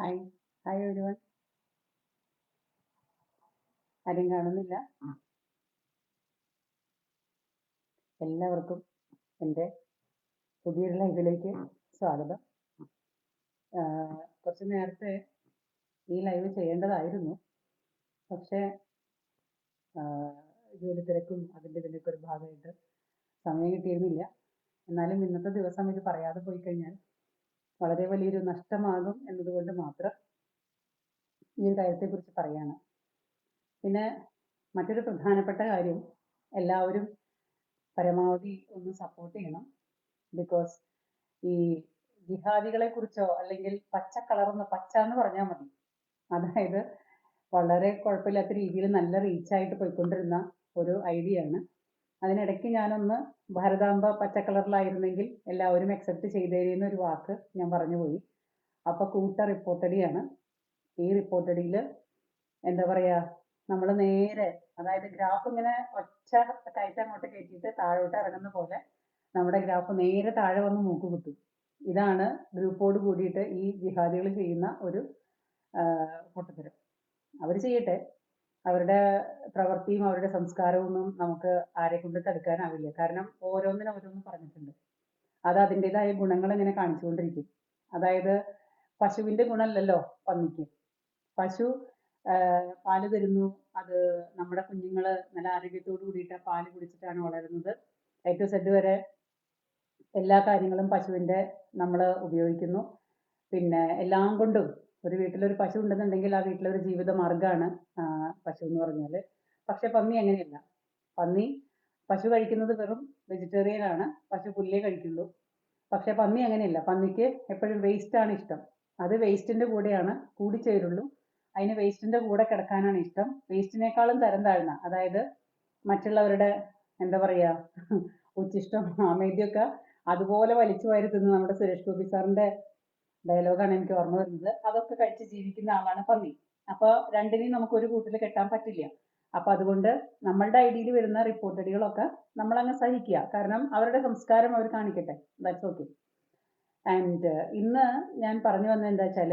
Hi. Hi ഒരുവൻ. ആരും കാണുന്നില്ല. എല്ലാവർക്കും എന്റെ പുതിയൊരു ലൈവിലേക്ക് സ്വാഗതം. കുറച്ച് നേരത്തെ ഈ ലൈവ് ചെയ്യേണ്ടതായിരുന്നു. പക്ഷേ ജോലി തിരക്കും അതിന്റെ ഇതിന്റെയൊക്കെ ഒരു ഭാഗമായിട്ട് സമയം കിട്ടിയിരുന്നില്ല. എന്നാലും ഇന്നത്തെ ദിവസം ഇത് പറയാതെ പോയി കഴിഞ്ഞാൽ വളരെ വലിയൊരു നഷ്ടമാകും എന്നതുകൊണ്ട് മാത്രം ഈ ഒരു കാര്യത്തെക്കുറിച്ച് പറയാണ്. പിന്നെ മറ്റൊരു പ്രധാനപ്പെട്ട കാര്യം എല്ലാവരും പരമാവധി ഒന്ന് സപ്പോർട്ട് ചെയ്യണം. ബിക്കോസ് ഈ ജിഹാദികളെ കുറിച്ചോ അല്ലെങ്കിൽ പച്ച കളർന്ന് പച്ച എന്ന് പറഞ്ഞാൽ മതി. അതായത് വളരെ കുഴപ്പമില്ലാത്ത രീതിയിൽ നല്ല റീച്ചായിട്ട് പോയിക്കൊണ്ടിരുന്ന ഒരു ഐഡിയ ആണ്. അതിനിടയ്ക്ക് ഞാനൊന്ന് ഭാരതാംബ പച്ച കളറിലായിരുന്നെങ്കിൽ എല്ലാവരും അക്സെപ്റ്റ് ചെയ്തേരുന്ന ഒരു വാക്ക് ഞാൻ പറഞ്ഞു പോയി. അപ്പൊ കൂട്ട റിപ്പോർട്ടടിയാണ് ഈ റിപ്പോർട്ടടിയിൽ എന്താ പറയാ നമ്മൾ നേരെ അതായത് ഗ്രാഫ് ഇങ്ങനെ ഒച്ച കയറ്റം അങ്ങോട്ട് കയറ്റിയിട്ട് താഴോട്ട് ഇറങ്ങുന്ന പോലെ നമ്മുടെ ഗ്രാഫ് നേരെ താഴെ വന്ന് മൂക്ക് കുത്തും. ഇതാണ് ഗ്രൂപ്പോട് കൂടിയിട്ട് ഈ ജിഹാദികൾ ചെയ്യുന്ന ഒരു പൊട്ടത്തരം. അവർ ചെയ്യട്ടെ. അവരുടെ പ്രവൃത്തിയും അവരുടെ സംസ്കാരവും ഒന്നും നമുക്ക് ആരെ കൊണ്ട് തടുക്കാനാവില്ല. കാരണം ഓരോന്നിനും ഓരോന്നും പറഞ്ഞിട്ടുണ്ട്. അത് അതിന്റെതായ ഗുണങ്ങൾ ഇങ്ങനെ കാണിച്ചുകൊണ്ടിരിക്കും. അതായത് പശുവിന്റെ ഗുണമല്ലല്ലോ പന്നിക്ക്. പശു പാൽ തരുന്നു. അത് നമ്മുടെ കുഞ്ഞുങ്ങൾ നല്ല ആരോഗ്യത്തോടു കൂടിയിട്ട് പാൽ കുടിച്ചിട്ടാണ് വളരുന്നത്. എ ടു സെഡ് വരെ എല്ലാ കാര്യങ്ങളും പശുവിന്റെ നമ്മൾ ഉപയോഗിക്കുന്നു. പിന്നെ എല്ലാം കൊണ്ടും ഒരു വീട്ടിലൊരു പശു ഉണ്ടെന്നുണ്ടെങ്കിൽ ആ വീട്ടിലൊരു ജീവിത മാർഗമാണ് പശു എന്ന് പറഞ്ഞാൽ പക്ഷെ പന്നി അങ്ങനെയല്ല. പന്നി പശു കഴിക്കുന്നത് വെറും വെജിറ്റേറിയൻ ആണ്. പശു പുല്ലേ കഴിക്കുള്ളൂ. പക്ഷെ പന്നി അങ്ങനെയല്ല. പന്നിക്ക് എപ്പോഴും വേസ്റ്റ് ആണ് ഇഷ്ടം. അത് വേസ്റ്റിന്റെ കൂടെയാണ് കൂടിച്ചേരുള്ളൂ അതിന് വേസ്റ്റിന്റെ കൂടെ കിടക്കാനാണ് ഇഷ്ടം. വേസ്റ്റിനേക്കാളും തരം താഴ്ന്ന അതായത് മറ്റുള്ളവരുടെ എന്താ പറയാ ഉച്ചിഷ്ടം അമേദ്യൊക്കെ അതുപോലെ വലിച്ചു വാരി തിന്ന് നമ്മുടെ സുരേഷ് ഗോപി സാറിന്റെ ഡയലോഗാണ് എനിക്ക് ഓർമ്മ വരുന്നത്. അതൊക്കെ കഴിച്ച് ജീവിക്കുന്ന ആളാണ് പന്നി. അപ്പൊ രണ്ടിനെയും നമുക്ക് ഒരു കൂട്ടിൽ കെട്ടാൻ പറ്റില്ല. അപ്പൊ അതുകൊണ്ട് നമ്മളുടെ ഐഡിയയിൽ വരുന്ന റിപ്പോർട്ടഡികളൊക്കെ നമ്മൾ അങ്ങ് സഹിക്കുക. കാരണം അവരുടെ സംസ്കാരം അവർ കാണിക്കട്ടെ. ദാറ്റ്സ് ഓക്കെ ആൻഡ് ഇന്ന് ഞാൻ പറഞ്ഞു വന്നത് എന്താ വെച്ചാൽ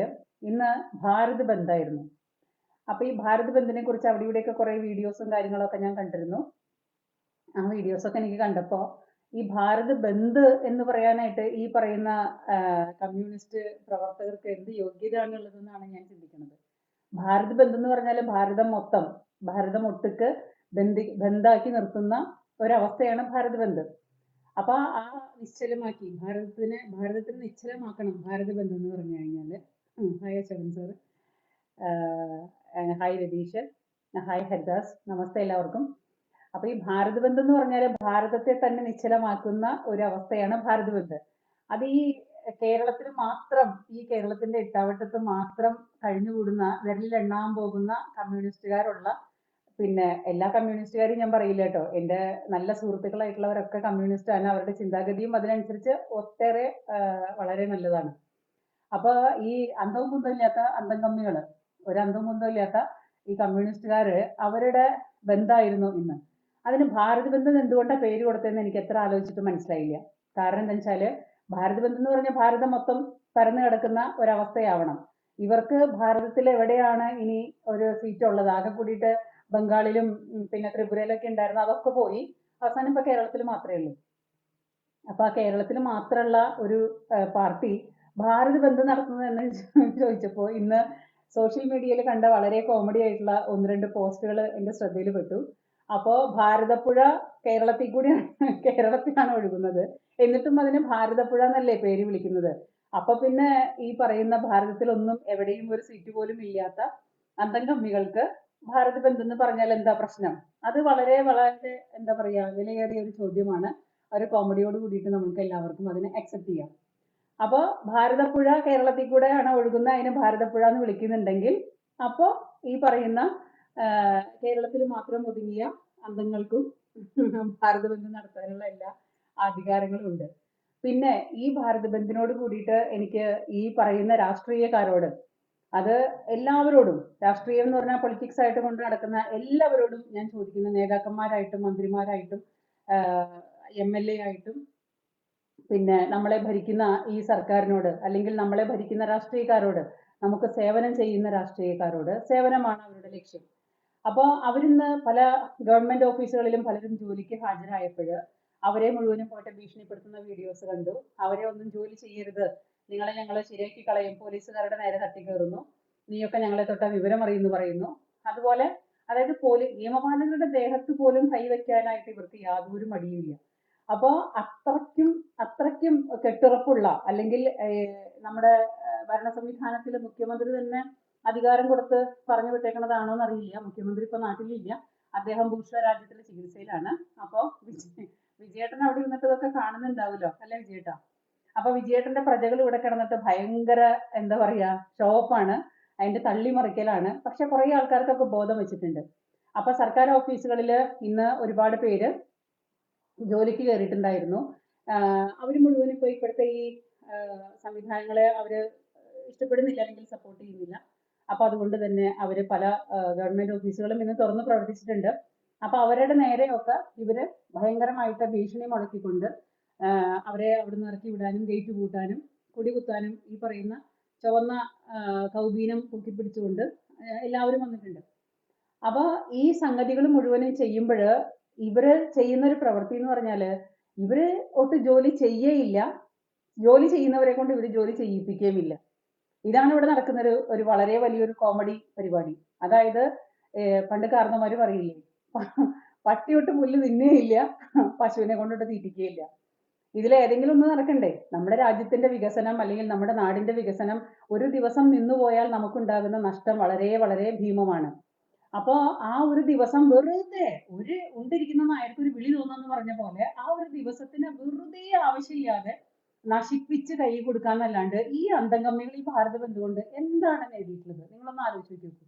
ഇന്ന് ഭാരത് ബന്ധായിരുന്നു. അപ്പൊ ഈ ഭാരത് ബന്ധിനെ കുറിച്ച് അവിടെ ഇവിടെയൊക്കെ കുറെ വീഡിയോസും കാര്യങ്ങളൊക്കെ ഞാൻ കണ്ടിരുന്നു. ആ വീഡിയോസൊക്കെ എനിക്ക് കണ്ടപ്പോ ഈ ഭാരത് ബന്ദ് എന്ന് പറയാനായിട്ട് ഈ പറയുന്ന കമ്മ്യൂണിസ്റ്റ് പ്രവർത്തകർക്ക് എന്ത് യോഗ്യതയാണുള്ളതെന്നാണ് ഞാൻ ചിന്തിക്കുന്നത്. ഭാരത് ബന്ദ് എന്ന് പറഞ്ഞാൽ ഭാരതം മൊത്തം ഭാരതം ഒട്ടുക്ക് ബന്ധി ബന്ധാക്കി നിർത്തുന്ന ഒരവസ്ഥയാണ് ഭാരത് ബന്ദ് അപ്പൊ ആ നിശ്ചലമാക്കി ഭാരതത്തിനെ ഭാരതത്തിനെ നിശ്ചലമാക്കണം ഭാരത് ബന്ദ് എന്ന് പറഞ്ഞു കഴിഞ്ഞാൽ hi ശവൻ sir hi Ratheesh hi Haridas നമസ്തേ എല്ലാവർക്കും. അപ്പൊ ഈ ഭാരത് ബന്ദ് എന്ന് പറഞ്ഞാൽ ഭാരതത്തെ തന്നെ നിശ്ചലമാക്കുന്ന ഒരു അവസ്ഥയാണ് ഭാരത് ബന്ദ് അത് ഈ കേരളത്തിൽ മാത്രം ഈ കേരളത്തിന്റെ ഇട്ടാവട്ടത്ത് മാത്രം കഴിഞ്ഞുകൂടുന്ന വിരലിൽ എണ്ണാൻ പോകുന്ന കമ്മ്യൂണിസ്റ്റുകാരുള്ള പിന്നെ എല്ലാ കമ്മ്യൂണിസ്റ്റുകാരും ഞാൻ പറയില്ല കേട്ടോ. എന്റെ നല്ല സുഹൃത്തുക്കളായിട്ടുള്ളവരൊക്കെ കമ്മ്യൂണിസ്റ്റ് ആണ് അവരുടെ ചിന്താഗതിയും അതിനനുസരിച്ച് ഒട്ടേറെ വളരെ നല്ലതാണ്. അപ്പൊ ഈ അന്തവും കുന്തവും ഇല്ലാത്ത അന്തം കമ്മികൾ ഒരു അന്തവും കുന്തവും ഇല്ലാത്ത ഈ കമ്മ്യൂണിസ്റ്റുകാര് അവരുടെ ബന്ധമായിരുന്നു ഇന്ന്. അതിന് ഭാരത് ബന്ധം എന്തുകൊണ്ടാണ് പേര് കൊടുത്തതെന്ന് എനിക്ക് എത്ര ആലോചിച്ചിട്ട് മനസ്സിലായില്ല. കാരണം എന്താ വെച്ചാൽ ഭാരത് ബന്ദ് എന്ന് പറഞ്ഞാൽ ഭാരതം മൊത്തം പരന്നു കിടക്കുന്ന ഒരവസ്ഥയാവണം. ഇവർക്ക് ഭാരതത്തിൽ എവിടെയാണ് ഇനി ഒരു സീറ്റ് ഉള്ളത്? ആകെ കൂടിയിട്ട് ബംഗാളിലും പിന്നെ ത്രിപുരയിലൊക്കെ ഉണ്ടായിരുന്നു അതൊക്കെ പോയി. അവസാനം ഇപ്പൊ കേരളത്തിൽ മാത്രമേ ഉള്ളൂ. അപ്പൊ ആ കേരളത്തിൽ മാത്രമുള്ള ഒരു പാർട്ടി ഭാരത് ബന്ദ് നടത്തുന്നത് എന്ന് ചോദിച്ചപ്പോൾ ഇന്ന് സോഷ്യൽ മീഡിയയിൽ കണ്ട വളരെ കോമഡി ആയിട്ടുള്ള ഒന്ന് രണ്ട് പോസ്റ്റുകൾ എന്റെ ശ്രദ്ധയിൽ പെട്ടു അപ്പോ ഭാരതപ്പുഴ കേരളത്തിൽ കൂടി കേരളത്തിലാണ് ഒഴുകുന്നത്. എന്നിട്ടും അതിന് ഭാരതപ്പുഴ എന്നല്ലേ പേര് വിളിക്കുന്നത്. അപ്പൊ പിന്നെ ഈ പറയുന്ന ഭാരതത്തിലൊന്നും എവിടെയും ഒരു സീറ്റ് പോലും ഇല്ലാത്ത അന്തം കമ്മികൾക്ക് ഭാരത് ബന്ദ് പറഞ്ഞാൽ എന്താ പ്രശ്നം? അത് വളരെ വളരെ എന്താ പറയാ വിലയേറിയ ഒരു ചോദ്യമാണ്. ഒരു കോമഡിയോട് കൂടിയിട്ട് നമുക്ക് എല്ലാവർക്കും അതിനെ അക്സെപ്റ്റ് ചെയ്യാം. അപ്പോൾ ഭാരതപ്പുഴ കേരളത്തിൽ കൂടെയാണ് ഒഴുകുന്ന അതിനെ ഭാരതപ്പുഴ എന്ന് വിളിക്കുന്നുണ്ടെങ്കിൽ അപ്പോൾ ഈ പറയുന്ന കേരളത്തിൽ മാത്രം ഒതുങ്ങിയ അംഗങ്ങൾക്കും ഭാരത ബന്ദ് നടത്താനുള്ള എല്ലാ അധികാരങ്ങളും ഉണ്ട്. പിന്നെ ഈ ഭാരത ബന്ദിനോട് കൂടിയിട്ട് എനിക്ക് ഈ പറയുന്ന രാഷ്ട്രീയക്കാരോട് അത് എല്ലാവരോടും രാഷ്ട്രീയം എന്ന് പറഞ്ഞാൽ പൊളിറ്റിക്സ് ആയിട്ട് കൊണ്ട് നടക്കുന്ന എല്ലാവരോടും ഞാൻ ചോദിക്കുന്ന. നേതാക്കന്മാരായിട്ടും മന്ത്രിമാരായിട്ടും എം എൽ എ ആയിട്ടും. പിന്നെ നമ്മളെ ഭരിക്കുന്ന ഈ സർക്കാരിനോട് അല്ലെങ്കിൽ നമ്മളെ ഭരിക്കുന്ന രാഷ്ട്രീയക്കാരോട് നമുക്ക് സേവനം ചെയ്യുന്ന രാഷ്ട്രീയക്കാരോട് സേവനമാണ് അവരുടെ ലക്ഷ്യം. അപ്പോൾ അവരിന്ന് പല ഗവൺമെന്റ് ഓഫീസുകളിലും പലരും ജോലിക്ക് ഹാജരായപ്പോൾ അവരെ മുഴുവനും പോയിട്ട് ഭീഷണിപ്പെടുത്തുന്ന വീഡിയോസ് കണ്ടു. അവരെ ഒന്നും ജോലി ചെയ്യരുത്. നിങ്ങളെ ഞങ്ങൾ ശരിയാക്കി കളയും. പോലീസുകാരുടെ നേരെ തട്ടിക്കയറുന്നു നീയൊക്കെ ഞങ്ങളെ തൊട്ട വിവരം അറിയുന്നു പറയുന്നു. അതുപോലെ അതായത് പോലീ നിയമപാലകരുടെ ദേഹത്ത് പോലും കൈവയ്ക്കാനായിട്ട് ഇവർക്ക് യാതൊരു മടിയുമില്ല. അപ്പോൾ അത്രയ്ക്കും അത്രയ്ക്കും കെട്ടുറപ്പുള്ള അല്ലെങ്കിൽ നമ്മുടെ ഭരണ സംവിധാനത്തിൽ മുഖ്യമന്ത്രി തന്നെ അധികാരം കൊടുത്ത് പറഞ്ഞു വിട്ടേക്കണതാണോ എന്നറിയില്ല മുഖ്യമന്ത്രി ഇപ്പൊ നാട്ടിലില്ല. അദ്ദേഹം ഭൂഷ രാജ്യത്തിലെ ചികിത്സയിലാണ്. അപ്പോ വിജയേട്ടൻ അവിടെ ഇരുന്നിട്ട് ഇതൊക്കെ കാണുന്നുണ്ടാവുമല്ലോ. അല്ലെ വിജയേട്ടാ? അപ്പൊ വിജയേട്ടന്റെ പ്രജകൾ ഇവിടെ കിടന്നിട്ട് ഭയങ്കര എന്താ പറയാ ഷോപ്പാണ് അതിന്റെ തള്ളിമറിക്കലാണ്. പക്ഷെ കുറെ ആൾക്കാർക്കൊക്കെ ബോധം വെച്ചിട്ടുണ്ട്. അപ്പൊ സർക്കാർ ഓഫീസുകളിൽ ഇന്ന് ഒരുപാട് പേര് ജോലിക്ക് കയറിയിട്ടുണ്ടായിരുന്നു. അവർ അവർ മുഴുവനും ഇപ്പൊ ഇപ്പോഴത്തെ ഈ സംവിധാനങ്ങളെ അവർ ഇഷ്ടപ്പെടുന്നില്ല അല്ലെങ്കിൽ സപ്പോർട്ട് ചെയ്യുന്നില്ല. അപ്പൊ അതുകൊണ്ട് തന്നെ അവർ പല ഗവൺമെന്റ് ഓഫീസുകളും ഇന്ന് തുറന്ന് പ്രവർത്തിച്ചിട്ടുണ്ട്. അപ്പൊ അവരുടെ നേരെയൊക്കെ ഇവർ ഭയങ്കരമായിട്ട് ഭീഷണി മുടക്കിക്കൊണ്ട് അവരെ അവരെ അവിടുന്ന് ഇറക്കി വിടാനും ഗേറ്റ് കൂട്ടാനും കുടികുത്താനും ഈ പറയുന്ന ചുവന്ന കൗബീനം പൊക്കിപ്പിടിച്ചുകൊണ്ട് എല്ലാവരും വന്നിട്ടുണ്ട്. അപ്പൊ ഈ സംഗതികൾ മുഴുവനും ചെയ്യുമ്പോൾ ഇവർ ചെയ്യുന്ന ഒരു പ്രവൃത്തി എന്ന് പറഞ്ഞാൽ ഇവർ ഒട്ട് ജോലി ചെയ്യേയില്ല. ജോലി ചെയ്യുന്നവരെ കൊണ്ട് ഇവർ ജോലി ചെയ്യിപ്പിക്കുകയുമില്ല ഇതാണ് ഇവിടെ നടക്കുന്ന ഒരു ഒരു വളരെ വലിയൊരു കോമഡി പരിപാടി. അതായത് പണ്ട് കാരണന്മാര് പറയില്ലേ പട്ടിയൊട്ട് പുല്ല് തിന്നുകയില്ല പശുവിനെ കൊണ്ടിട്ട് തീറ്റിക്കുകയില്ല. ഇതിൽ ഏതെങ്കിലും ഒന്ന് നടക്കണ്ടേ? നമ്മുടെ രാജ്യത്തിന്റെ വികസനം അല്ലെങ്കിൽ നമ്മുടെ നാടിന്റെ വികസനം ഒരു ദിവസം നിന്നുപോയാൽ നമുക്കുണ്ടാകുന്ന നഷ്ടം വളരെ വളരെ ഭീമമാണ്. അപ്പോ ആ ഒരു ദിവസം വെറുതെ ഒരു ഉണ്ടിരിക്കുന്ന നായർക്ക് ഒരു വിളി തോന്നുന്നു പറഞ്ഞ പോലെ ആ ഒരു ദിവസത്തിന് വെറുതെ ആവശ്യമില്ലാതെ നശിപ്പിച്ച് കൈ കൊടുക്കാന്നല്ലാണ്ട് ഈ അന്തംഗമ്മികൾ ഈ ഭാരതം എന്തുകൊണ്ട് എന്താണ് നേടിയിട്ടുള്ളത് നിങ്ങളൊന്ന് ആലോചിച്ച് നോക്കൂ.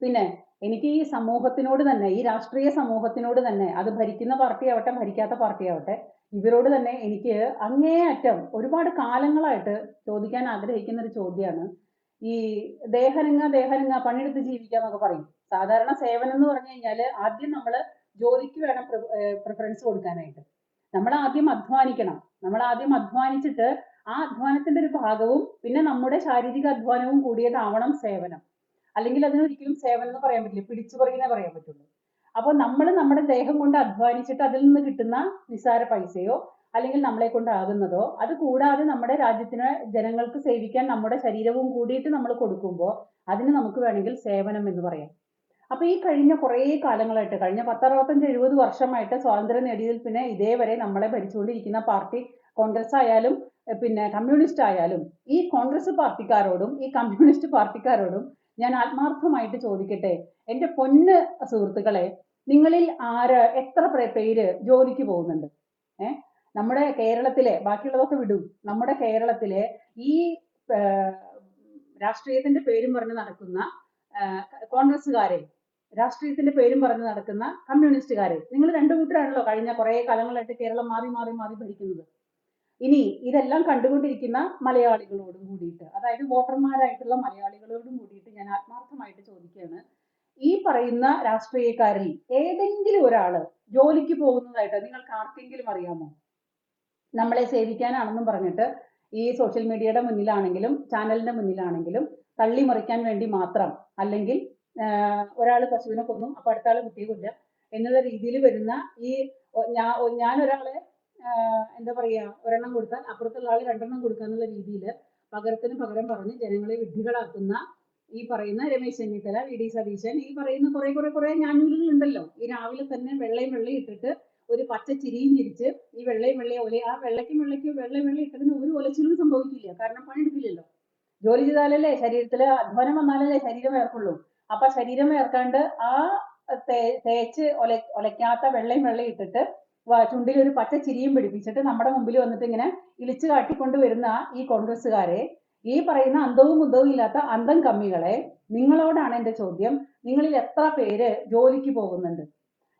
പിന്നെ എനിക്ക് ഈ സമൂഹത്തിനോട് തന്നെ ഈ രാഷ്ട്രീയ സമൂഹത്തിനോട് തന്നെ അത് ഭരിക്കുന്ന പാർട്ടി ആവട്ടെ ഭരിക്കാത്ത പാർട്ടി ആവട്ടെ ഇവരോട് തന്നെ എനിക്ക് അങ്ങേയറ്റം ഒരുപാട് കാലങ്ങളായിട്ട് ചോദിക്കാൻ ആഗ്രഹിക്കുന്ന ഒരു ചോദ്യമാണ് ഈ ദേഹരംഗ ദേഹരംഗ പണിയെടുത്ത് ജീവിക്കുക എന്നൊക്കെ പറയും. സാധാരണ സേവനം എന്ന് പറഞ്ഞു കഴിഞ്ഞാൽ ആദ്യം നമ്മൾ ജോലിക്ക് വേണം പ്രിഫറൻസ് കൊടുക്കാനായിട്ട്. നമ്മൾ ആദ്യം അധ്വാനിക്കണം. നമ്മൾ ആദ്യം അധ്വാനിച്ചിട്ട് ആ അധ്വാനത്തിന്റെ ഒരു ഭാഗവും പിന്നെ നമ്മുടെ ശാരീരിക അധ്വാനവും കൂടിയതാവണം സേവനം. അല്ലെങ്കിൽ അതിനൊരിക്കലും സേവനം എന്ന് പറയാൻ പറ്റില്ല. പിടിച്ചു പറയുന്നേ പറയാൻ പറ്റുള്ളൂ. അപ്പോൾ നമ്മൾ നമ്മുടെ ദേഹം കൊണ്ട് അധ്വാനിച്ചിട്ട് അതിൽ നിന്ന് കിട്ടുന്ന നിസാര പൈസയോ അല്ലെങ്കിൽ നമ്മളെ കൊണ്ടാകുന്നതോ അത് കൂടാതെ നമ്മുടെ രാജ്യത്തിന് ജനങ്ങൾക്ക് സേവിക്കാൻ നമ്മുടെ ശരീരവും കൂടിയിട്ട് നമ്മൾ കൊടുക്കുമ്പോൾ അതിന് നമുക്ക് വേണമെങ്കിൽ സേവനം എന്ന് പറയാം. അപ്പൊ ഈ കഴിഞ്ഞ കുറേ കാലങ്ങളായിട്ട് കഴിഞ്ഞ പത്തറുപത്തഞ്ച് എഴുപത് വർഷമായിട്ട് സ്വാതന്ത്ര്യം നേടിയതിൽ പിന്നെ ഇതേവരെ നമ്മളെ ഭരിച്ചുകൊണ്ടിരിക്കുന്ന പാർട്ടി കോൺഗ്രസ് ആയാലും പിന്നെ കമ്മ്യൂണിസ്റ്റ് ആയാലും ഈ കോൺഗ്രസ് പാർട്ടിക്കാരോടും ഈ കമ്മ്യൂണിസ്റ്റ് പാർട്ടിക്കാരോടും ഞാൻ ആത്മാർത്ഥമായിട്ട് ചോദിക്കട്ടെ? എന്റെ പൊന്ന് സുഹൃത്തുക്കളെ നിങ്ങളിൽ ആര് എത്ര പേര് ജോലിക്ക് പോകുന്നുണ്ട്? ഏ? നമ്മുടെ കേരളത്തിലെ ബാക്കിയുള്ളതൊക്കെ വിടും. നമ്മുടെ കേരളത്തിലെ ഈ രാഷ്ട്രീയത്തിന്റെ പേരും പറഞ്ഞ് നടക്കുന്ന കോൺഗ്രസ്സുകാരെ രാഷ്ട്രീയത്തിന്റെ പേരും പറഞ്ഞ് നടക്കുന്ന കമ്മ്യൂണിസ്റ്റുകാരെ. നിങ്ങൾ രണ്ടു കൂട്ടരാണല്ലോ കഴിഞ്ഞ കുറെ കാലങ്ങളായിട്ട് കേരളം മാറി മാറി മാറി ഭരിക്കുന്നത്. ഇനി ഇതെല്ലാം കണ്ടുകൊണ്ടിരിക്കുന്ന മലയാളികളോടും കൂടിയിട്ട് അതായത് വോട്ടർമാരായിട്ടുള്ള മലയാളികളോടും കൂടിയിട്ട് ഞാൻ ആത്മാർത്ഥമായിട്ട് ചോദിക്കുകയാണ്. ഈ പറയുന്ന രാഷ്ട്രീയക്കാരിൽ ഏതെങ്കിലും ഒരാൾ ജോലിക്ക് പോകുന്നതായിട്ട് നിങ്ങൾക്ക് ആർക്കെങ്കിലും അറിയാമോ? നമ്മളെ സേവിക്കാനാണെന്നും പറഞ്ഞിട്ട് ഈ സോഷ്യൽ മീഡിയയുടെ മുന്നിലാണെങ്കിലും ചാനലിന്റെ മുന്നിലാണെങ്കിലും തള്ളിമറിക്കാൻ വേണ്ടി മാത്രം അല്ലെങ്കിൽ ഒരാൾ പശുവിനെ കൊന്നു അപ്പൊ അടുത്ത ആൾ കുട്ടിയെ കൊല്ല എന്നുള്ള രീതിയിൽ വരുന്ന ഈ ഞാൻ ഞാൻ ഒരാളെ എന്താ പറയാ ഒരെണ്ണം കൊടുത്താൽ അപ്പുറത്തുള്ള ആൾ രണ്ടെണ്ണം കൊടുക്കുക എന്നുള്ള രീതിയിൽ പകരത്തിന് പകരം പറഞ്ഞ് ജനങ്ങളെ വിഡ്ഢികളാക്കുന്ന ഈ പറയുന്ന രമേശ് ചെന്നിത്തല വി. ഡി. സതീശൻ ഈ പറയുന്ന കുറെ കുറെ കുറെ ഞാനൂലുകൾ ഉണ്ടല്ലോ ഈ രാവിലെ തന്നെ വെള്ളയും വെള്ളയും ഇട്ടിട്ട് ഒരു പച്ച ചിരിയും ചിരിച്ച് ഈ വെള്ളയും വെള്ളയും ഒല ആ വെള്ളയ്ക്കും വെള്ളയ്ക്കും വെള്ളയും വെള്ളയും ഇട്ടതിന് ഒരു ഒലച്ചിലും സംഭവിക്കില്ല. കാരണം പണിയെടുക്കില്ലല്ലോ. ജോലി ചെയ്താലല്ലേ ശരീരത്തിലെ അധ്വാനം വന്നാലല്ലേ ശരീരം വേർക്കുള്ളൂ. അപ്പൊ ശരീരം വേർക്കാണ്ട് ആ തേച്ച് ഒല ഒലയ്ക്കാത്ത വെള്ളയും വെള്ളയും ഇട്ടിട്ട് ചുണ്ടിൽ ഒരു പച്ച ചിരിയും പിടിപ്പിച്ചിട്ട് നമ്മുടെ മുമ്പിൽ വന്നിട്ട് ഇങ്ങനെ ഇളിച്ചു കാട്ടിക്കൊണ്ട് വരുന്ന ഈ കോൺഗ്രസ്സുകാരെ ഈ പറയുന്ന അന്തവും മുന്തവും ഇല്ലാത്ത അന്തം കമ്മികളെ നിങ്ങളോടാണ് എന്റെ ചോദ്യം. നിങ്ങളിൽ എത്ര പേര് ജോലിക്ക് പോകുന്നുണ്ട്?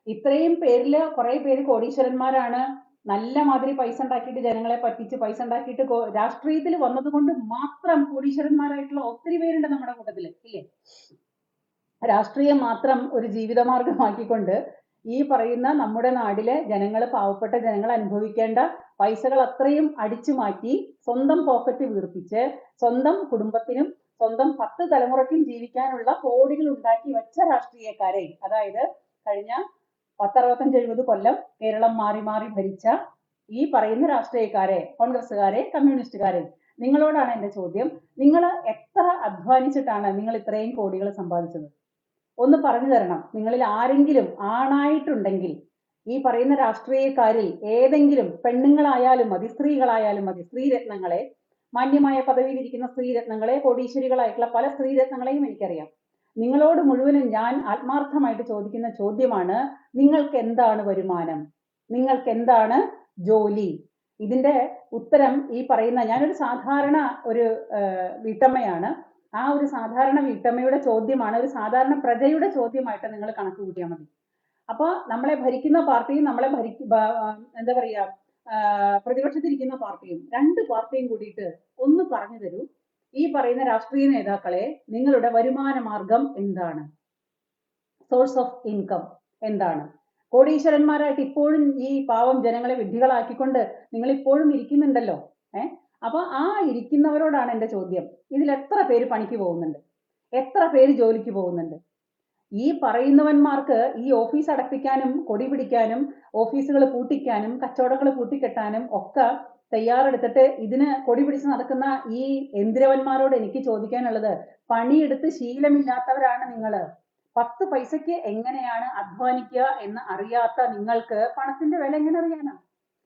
ഇത്രയും പേരിൽ കുറെ പേര് കോടീശ്വരന്മാരാണ്. നല്ല മാതിരി പൈസ ഉണ്ടാക്കിയിട്ട് ജനങ്ങളെ പറ്റിച്ച് പൈസ ഉണ്ടാക്കിയിട്ട് രാഷ്ട്രീയത്തിൽ വന്നതുകൊണ്ട് മാത്രം കോടീശ്വരന്മാരായിട്ടുള്ള ഒത്തിരി പേരുണ്ട് നമ്മുടെ കൂട്ടത്തിൽ ഇല്ലേ? രാഷ്ട്രീയം മാത്രം ഒരു ജീവിതമാർഗമാക്കിക്കൊണ്ട് ഈ പറയുന്ന നമ്മുടെ നാടിലെ ജനങ്ങൾ പാവപ്പെട്ട ജനങ്ങൾ അനുഭവിക്കേണ്ട പൈസകൾ അത്രയും അടിച്ചു മാറ്റി സ്വന്തം പോക്കറ്റ് വീർപ്പിച്ച് സ്വന്തം കുടുംബത്തിനും സ്വന്തം പത്ത് തലമുറയ്ക്കും ജീവിക്കാനുള്ള കോടികൾ ഉണ്ടാക്കി വെച്ച രാഷ്ട്രീയക്കാരെ അതായത് കഴിഞ്ഞ പത്തറുപത്തഞ്ച് എഴുപത് കൊല്ലം കേരളം മാറി മാറി ഭരിച്ച ഈ പറയുന്ന രാഷ്ട്രീയക്കാരെ കോൺഗ്രസ്സുകാരെ കമ്മ്യൂണിസ്റ്റുകാരെ നിങ്ങളോടാണ് എന്റെ ചോദ്യം. നിങ്ങൾ എത്ര അധ്വാനിച്ചിട്ടാണ് നിങ്ങൾ ഇത്രയും കോടികൾ സമ്പാദിച്ചത്? ഒന്ന് പറഞ്ഞു തരണം. നിങ്ങളിൽ ആരെങ്കിലും ആണായിട്ടുണ്ടെങ്കിൽ ഈ പറയുന്ന രാഷ്ട്രീയക്കാരിൽ ഏതെങ്കിലും പെണ്ണുങ്ങളായാലും മതി സ്ത്രീകളായാലും മതി സ്ത്രീരത്നങ്ങളെ മാന്യമായ പദവിയിലിരിക്കുന്ന സ്ത്രീരത്നങ്ങളെ കോടീശ്വരികളായിട്ടുള്ള പല സ്ത്രീരത്നങ്ങളെയും എനിക്കറിയാം. നിങ്ങളോട് മുഴുവനും ഞാൻ ആത്മാർത്ഥമായിട്ട് ചോദിക്കുന്ന ചോദ്യമാണ് നിങ്ങൾക്ക് എന്താണ് വരുമാനം? നിങ്ങൾക്ക് എന്താണ് ജോലി? ഇതിന്റെ ഉത്തരം ഈ പറയുന്ന ഞാനൊരു സാധാരണ ഒരു വീട്ടമ്മയാണ്. ആ ഒരു സാധാരണ വീട്ടമ്മയുടെ ചോദ്യമാണ് ഒരു സാധാരണ പ്രജയുടെ ചോദ്യമായിട്ട് നിങ്ങൾ കണക്ക് കൂട്ടിയാൽ മതി. അപ്പൊ നമ്മളെ ഭരിക്കുന്ന പാർട്ടിയും നമ്മളെ ഭരിക്ക എന്താ പറയാ ആ, പ്രതിപക്ഷത്തിരിക്കുന്ന പാർട്ടിയും രണ്ട് പാർട്ടിയും കൂടിയിട്ട് ഒന്ന് പറഞ്ഞു തരൂ. ഈ പറയുന്ന രാഷ്ട്രീയ നേതാക്കളെ നിങ്ങളുടെ വരുമാന മാർഗം എന്താണ്? സോഴ്സ് ഓഫ് ഇൻകം എന്താണ്? കോടീശ്വരന്മാരായിട്ട് ഇപ്പോഴും ഈ പാവം ജനങ്ങളെ വിഡ്ഢികളാക്കിക്കൊണ്ട് നിങ്ങൾ ഇപ്പോഴും ഇരിക്കുന്നുണ്ടല്ലോ. ഏ? അപ്പൊ ആ ഇരിക്കുന്നവരോടാണ് എന്റെ ചോദ്യം. ഇതിൽ എത്ര പേര് പണിക്ക് പോകുന്നുണ്ട്? എത്ര പേര് ജോലിക്ക് പോകുന്നുണ്ട്? ഈ പറയുന്നവന്മാർക്ക് ഈ ഓഫീസ് അടപ്പിക്കാനും കൊടി പിടിക്കാനും ഓഫീസുകൾ പൂട്ടിക്കാനും കച്ചവടങ്ങൾ പൂട്ടിക്കെട്ടാനും ഒക്കെ തയ്യാറെടുത്തിട്ട് ഇതിന് കൊടി പിടിച്ച് നടക്കുന്ന ഈ എന്തിരവന്മാരോട് എനിക്ക് ചോദിക്കാനുള്ളത് പണിയെടുത്ത് ശീലമില്ലാത്തവരാണ് നിങ്ങൾ പത്ത് പൈസയ്ക്ക് എങ്ങനെയാണ് അധ്വാനിക്കുക എന്ന് അറിയാത്ത നിങ്ങൾക്ക് പണത്തിന്റെ വില എങ്ങനെ അറിയാനാ?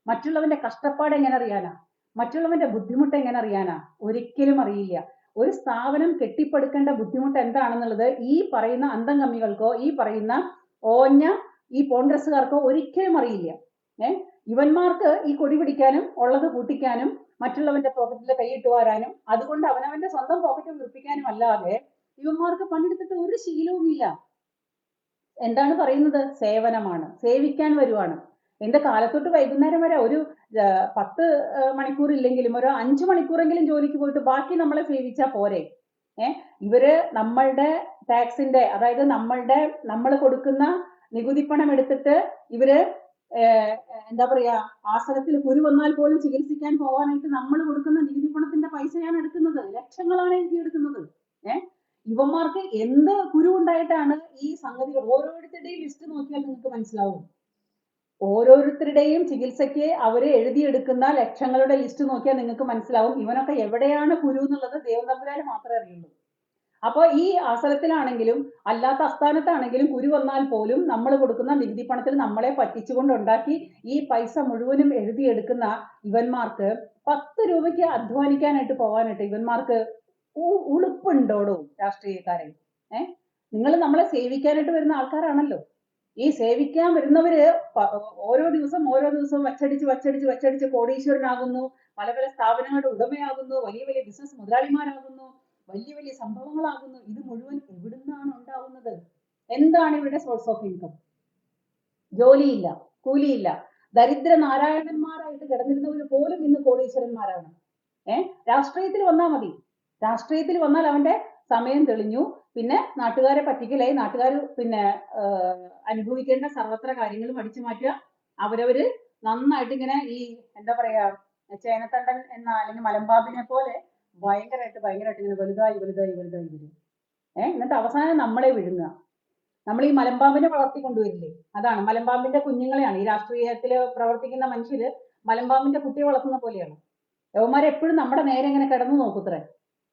മറ്റുള്ളവന്റെ കഷ്ടപ്പാട് എങ്ങനെ അറിയാനാ? മറ്റുള്ളവന്റെ ബുദ്ധിമുട്ട് എങ്ങനെ അറിയാനാ? ഒരിക്കലും അറിയില്ല. ഒരു സ്ഥാപനം കെട്ടിപ്പടുക്കേണ്ട ബുദ്ധിമുട്ട് എന്താണെന്നുള്ളത് ഈ പറയുന്ന അന്തംഗമ്മികൾക്കോ ഈ പറയുന്ന ഓഞ്ഞ ഈ കോൺഗ്രസ്സുകാർക്കോ ഒരിക്കലും അറിയില്ല. ഏഹ് ഇവന്മാർക്ക് ഈ കൊടി പിടിക്കാനും ഉള്ളത് കൂട്ടിക്കാനും മറ്റുള്ളവന്റെ പോക്കറ്റിൽ കൈയിട്ട് വരാനും അതുകൊണ്ട് അവനവന്റെ സ്വന്തം പോക്കറ്റ് വീർപ്പിക്കാനും അല്ലാതെ ഇവന്മാർക്ക് പണിയെടുത്തിട്ട് ഒരു ശീലവുമില്ല. എന്താണ് പറയുന്നത്? സേവനമാണ്. സേവിക്കാൻ വരുവാണ്. എന്റെ കാലത്തൊട്ട് വൈകുന്നേരം വരെ ഒരു പത്ത് മണിക്കൂർ ഇല്ലെങ്കിലും ഒരു അഞ്ചു മണിക്കൂറെങ്കിലും ജോലിക്ക് പോയിട്ട് ബാക്കി നമ്മളെ സേവിച്ചാ പോരെ. ഏർ ഇവർ നമ്മളുടെ ടാക്സിന്റെ അതായത് നമ്മളുടെ നമ്മൾ കൊടുക്കുന്ന നികുതി പണം എടുത്തിട്ട് ഇവർ ഏർ, എന്താ പറയാ ആസനത്തിൽ കുരു വന്നാൽ പോലും ചികിത്സിക്കാൻ പോകാനായിട്ട് നമ്മൾ കൊടുക്കുന്ന നികുതി പണത്തിന്റെ പൈസയാണ് എടുക്കുന്നത്. ലക്ഷങ്ങളാണ് എഴുതിയെടുക്കുന്നത് ഏഹ് ഇവന്മാർക്ക് എന്ത് കുരു ഉണ്ടായിട്ടാണ് ഈ സംഗതികൾ? ഓരോരുത്തരുടെയും ലിസ്റ്റ് നോക്കിയാൽ നിങ്ങൾക്ക് മനസ്സിലാവും. ഓരോരുത്തരുടെയും ചികിത്സയ്ക്ക് അവർ എഴുതിയെടുക്കുന്ന ലക്ഷങ്ങളുടെ ലിസ്റ്റ് നോക്കിയാൽ നിങ്ങൾക്ക് മനസ്സിലാവും. ഇവനൊക്കെ എവിടെയാണ് കുരു എന്നുള്ളത് ദൈവം തമ്പുരാന് മാത്രമേ അറിയുള്ളൂ. അപ്പോൾ ഈ ആസനത്തിലാണെങ്കിലും അല്ലാത്ത അസ്ഥാനത്താണെങ്കിലും കുരു വന്നാൽ പോലും നമ്മൾ കൊടുക്കുന്ന നികുതി പണത്തിൽ നമ്മളെ പറ്റിച്ചുകൊണ്ട് ഉണ്ടാക്കി ഈ പൈസ മുഴുവനും എഴുതിയെടുക്കുന്ന ഇവന്മാർക്ക് പത്ത് രൂപയ്ക്ക് അധ്വാനിക്കാനായിട്ട് പോകാനായിട്ട് ഇവന്മാർക്ക് ഉളുപ്പുണ്ടോടോ രാഷ്ട്രീയക്കാരെ? ഏഹ് നിങ്ങൾ നമ്മളെ സേവിക്കാനായിട്ട് വരുന്ന ആൾക്കാരാണല്ലോ. ഈ സേവിക്കാൻ വരുന്നവര് ഓരോ ദിവസം ഓരോ ദിവസവും വച്ചടിച്ച് വച്ചടിച്ച് വച്ചടിച്ച് കോടീശ്വരനാകുന്നു. പല പല സ്ഥാപനങ്ങളുടെ ഉടമയാകുന്നു. വലിയ വലിയ ബിസിനസ് മുതലാളിമാരാകുന്നു. വലിയ വലിയ സംഭവങ്ങളാകുന്നു. ഇത് മുഴുവൻ എവിടുന്നാണ് ഉണ്ടാകുന്നത് എന്താണ് ഇവരുടെ സോഴ്സ് ഓഫ് ഇൻകം ജോലിയില്ല കൂലിയില്ല. ദരിദ്ര നാരായണന്മാരായിട്ട് കിടന്നിരുന്നവർ പോലും ഇന്ന് കോടീശ്വരന്മാരാണ്. ഏഹ് രാഷ്ട്രീയത്തിൽ വന്നാൽ മതി. രാഷ്ട്രീയത്തിൽ വന്നാൽ അവന്റെ സമയം തെളിഞ്ഞു. പിന്നെ നാട്ടുകാരെ പറ്റിക്കലായി നാട്ടുകാർ പിന്നെ അനുഭവിക്കേണ്ട സർവത്ര കാര്യങ്ങളും അടിച്ചു മാറ്റുക. അവരവര് നന്നായിട്ട് ഇങ്ങനെ ഈ എന്താ പറയാ ചേനത്തണ്ടൻ എന്ന അല്ലെങ്കിൽ മലമ്പാമ്പിനെ പോലെ ഭയങ്കരമായിട്ട് ഭയങ്കരമായിട്ട് ഇങ്ങനെ വലുതായി വലുതായി വലുതായി വരും. ഏഹ് എന്നിട്ട് അവസാനം നമ്മളെ വിഴുങ്ങുക. നമ്മൾ ഈ മലമ്പാമ്പിനെ വളർത്തി കൊണ്ടുവരില്ലേ? അതാണ്. മലമ്പാമ്പിന്റെ കുഞ്ഞുങ്ങളെയാണ്. ഈ രാഷ്ട്രീയത്തിൽ പ്രവർത്തിക്കുന്ന മനുഷ്യര് മലമ്പാമ്പിന്റെ കുട്ടിയെ വളർത്തുന്ന പോലെയാണ്. യവന്മാരെപ്പോഴും നമ്മുടെ നേരെ ഇങ്ങനെ കിടന്നു നോക്കുത്രേ.